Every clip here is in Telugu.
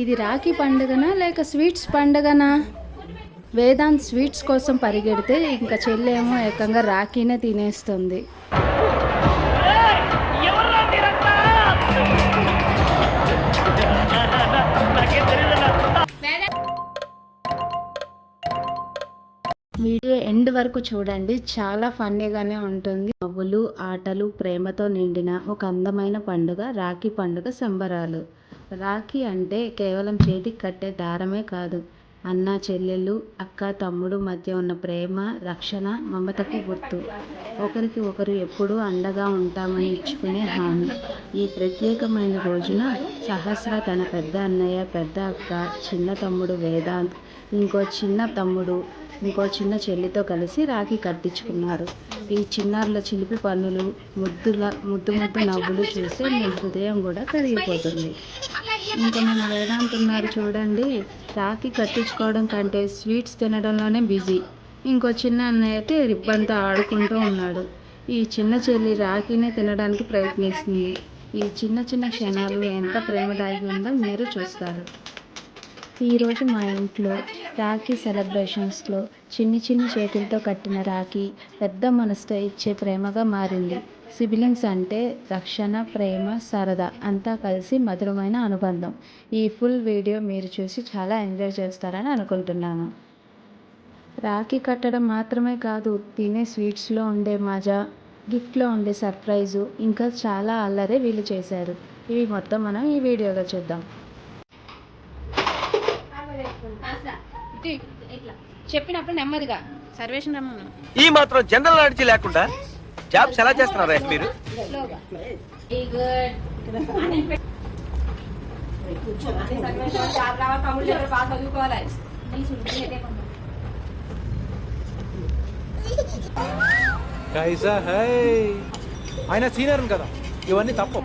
ఇది రాఖీ పండుగనా లేక స్వీట్స్ పండుగనా? వేదాంత్ స్వీట్స్ కోసం పరిగెడితే ఇంకా చెల్లేమో ఏకంగా రాఖీనే తినేస్తుంది. వీడియో ఎండ్ వరకు చూడండి. చాలా ఫన్నీగానే ఉంటుంది. నవ్వులు ఆటలు ప్రేమతో నిండిన ఒక అందమైన పండుగ రాఖీ పండుగ సంబరాలు. రాఖీ అంటే కేవలం చేతికి కట్టే దారమే కాదు. అన్న చెల్లెలు అక్క తమ్ముడు మధ్య ఉన్న ప్రేమ రక్షణ మమతకు గుర్తు. ఒకరికి ఒకరు ఎప్పుడూ అండగా ఉంటామని ఇచ్చుకునే హామీ. ఈ ప్రత్యేకమైన రోజున సహస్ర తన పెద్ద అన్నయ్య పెద్ద అక్క చిన్న తమ్ముడు వేదాంత్ ఇంకో చిన్న తమ్ముడు ఇంకో చిన్న చెల్లితో కలిసి రాఖీ కట్టించుకున్నారు. ఈ చిన్నారుల చిలిపి పనులు ముద్దుల ముద్దు ముద్దు నవ్వులు చూస్తే మీ హృదయం కూడా కరిగిపోతుంది. ఇంకా మన వేదాంత్ ఉన్నారు చూడండి. రాఖీ కట్టించుకోవడం కంటే స్వీట్స్ తినడంలోనే బిజీ. ఇంకో చిన్న అన్నయ్య అయితే రిబ్బన్తో ఆడుకుంటూ ఉన్నాడు. ఈ చిన్న చెల్లి రాఖీనే తినడానికి ప్రయత్నిస్తుంది. ఈ చిన్న చిన్న క్షణాలు ఎంత ప్రేమ దాగి ఉందో మీరు చూస్తారు. ఈరోజు మా ఇంట్లో రాఖీ సెలబ్రేషన్స్లో చిన్ని చిన్ని చేతులతో కట్టిన రాఖీ పెద్ద మనసుతో ఇచ్చే ప్రేమగా మారింది. సిబిలింగ్స్ అంటే రక్షణ ప్రేమ సరదా అంతా కలిసి మధురమైన అనుబంధం. ఈ ఫుల్ వీడియో మీరు చూసి చాలా ఎంజాయ్ చేస్తారని అనుకుంటున్నాను. రాఖీ కట్టడం మాత్రమే కాదు తినే స్వీట్స్లో ఉండే మజా గిఫ్ట్లో ఉండే సర్ప్రైజు ఇంకా చాలా అల్లరే వీళ్ళు చేశారు. ఇవి మొత్తం మనం ఈ వీడియోలో చూద్దాం. చెప్పినప్పుడు నెమ్మదిగా. సర్వేషన్ రమ్మను ఈ మాత్రం జనరల్ నాలెడ్జ్ లేకుండా జాబ్స్ ఎలా చేస్తున్నారా మీరు? కైసా హై ఆయన సీనియర్ కదా. ఇవన్నీ తప్పు.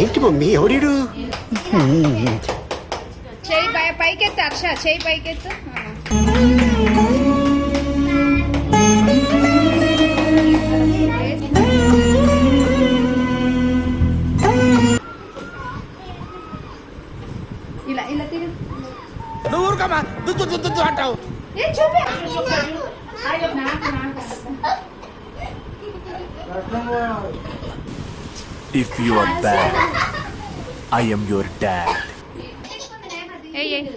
ఏంటి మమ్మీ? ఎవడీడు చేయి పైకెత్తు హర్ష చేయి పైకెత్తు. ఊరుకోమా దుద్దు దుద్దు అంటావు. are bad, I am your dad. ఏయ్ ఏయ్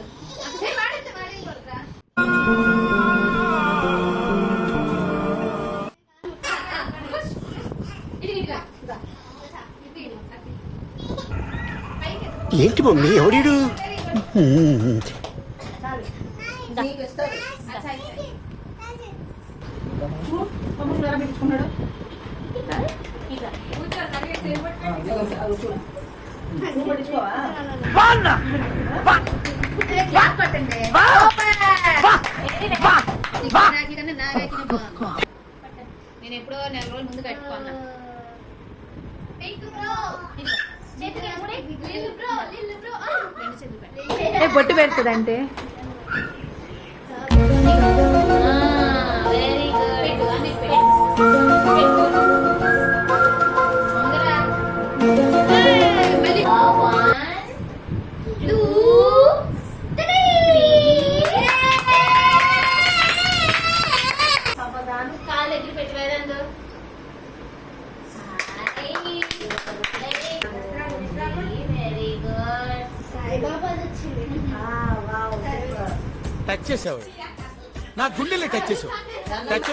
ఏంటి మమ్మీ ఎవడీడు? నేను ఎప్పుడో నెల రోజుల ముందు కట్టుకున్నా పట్టు బొట్టు పెడుతుందంటే? టచ్ చేసావు. నా గుండెల్ని టచ్ చేసావు. టచ్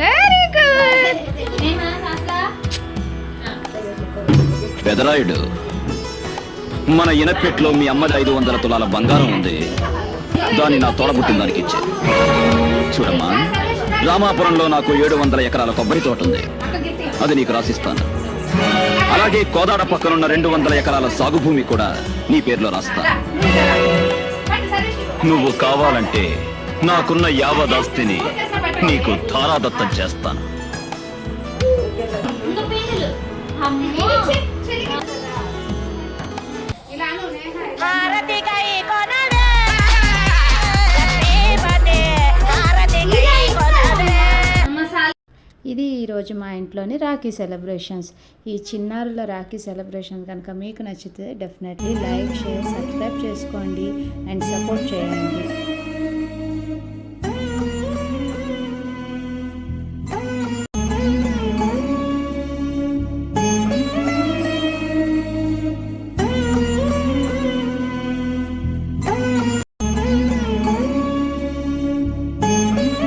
వెరీ గుడ్ పెదరాయుడు మన ఇనపెట్లో మీ అమ్మది ఐదు వందల తులాల బంగారం ఉంది. దాన్ని నా తోడబుట్టిన దానికి ఇచ్చే. చూడమ్మా. రామాపురంలో నాకు ఏడు వందల ఎకరాల కొబ్బరి తోట ఉంది. అది నీకు రాసిస్తాను. అలాగే కోదాడ పక్కనున్న రెండు వందల ఎకరాల సాగు భూమి కూడా నీ పేరులో రాస్తా. నువ్వు కావాలంటే నాకున్న యావదాస్తిని నీకు ధారాదత్తం చేస్తాను. ఇది ఈరోజు మా ఇంట్లోని రాఖీ సెలబ్రేషన్స్. ఈ చిన్నారుల రాఖీ సెలబ్రేషన్ కనుక మీకు నచ్చితే డెఫినెట్లీ లైక్ షేర్ సబ్స్క్రైబ్ చేసుకోండి. అండ్ సపోర్ట్ చేయండి.